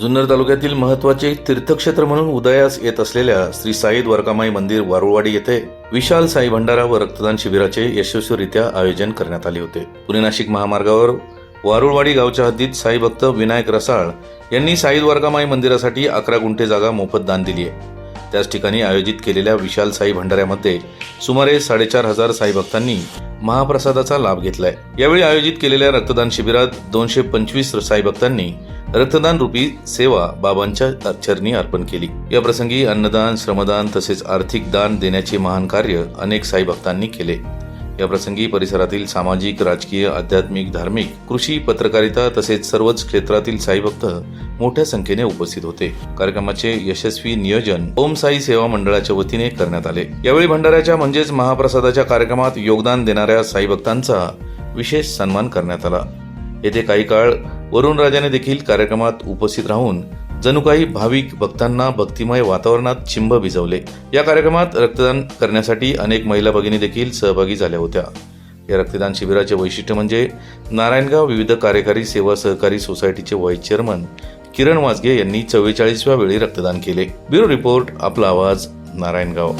जुन्नर तालुक्यातील महत्त्वाचे तीर्थक्षेत्र म्हणून उदयास येत असलेल्या श्री साई द्वारकामाई मंदिर वारुळवाडी येथे विशाल साई भंडारा व रक्तदान शिबिराचे यशस्वीरित्या आयोजन करण्यात आले होते. पुणे नाशिक महामार्गावर वारुळवाडी गावच्या हद्दीत साई भक्त विनायक रसाळ यांनी साई द्वारकामाई मंदिरासाठी अकरा गुंठे जागा मोफत दान दिली आहे. त्याच ठिकाणी आयोजित केलेल्या विशाल साई भंडाऱ्यामध्ये सुमारे साडेचार हजार साई भक्तांनी महाप्रसादाचा लाभ घेतलाय. यावेळी आयोजित केलेल्या रक्तदान शिबिरात दोनशे पंचवीस साई भक्तांनी रक्तदान रूपी सेवा बाबांच्या चरणी अर्पण केली. या प्रसंगी अन्नदान श्रमदान तसेच आर्थिक दान देण्याचे महान कार्य अनेक साई भक्तांनी केले. या प्रसंगी परिसरातील सामाजिक राजकीय आध्यात्मिक धार्मिक कृषी पत्रकारिता तसेच सर्वच क्षेत्रातील साईभक्त मोठ्या संख्येने उपस्थित होते. कार्यक्रमाचे यशस्वी नियोजन ओम साई सेवा मंडळाच्या वतीने करण्यात आले. यावेळी भंडाऱ्याच्या म्हणजेच महाप्रसादाच्या कार्यक्रमात योगदान देणाऱ्या साई भक्तांचा विशेष सन्मान करण्यात आला. येथे काही काळ वरुण राजाने देखील कार्यक्रमात उपस्थित राहून जणू काही भाविक भक्तांना भक्तिमय वातावरणात चिंब भिजवले. या कार्यक्रमात रक्तदान करण्यासाठी अनेक महिला भगिनी देखील सहभागी झाल्या होत्या. या रक्तदान शिबिराचे वैशिष्ट्य म्हणजे नारायणगाव विविध कार्यकारी सेवा सहकारी सोसायटीचे व्हाईस चेअरमन किरण वाजगे यांनी चव्वेचाळीसव्या वेळी रक्तदान केले. ब्युरो रिपोर्ट आपला आवाज नारायणगाव.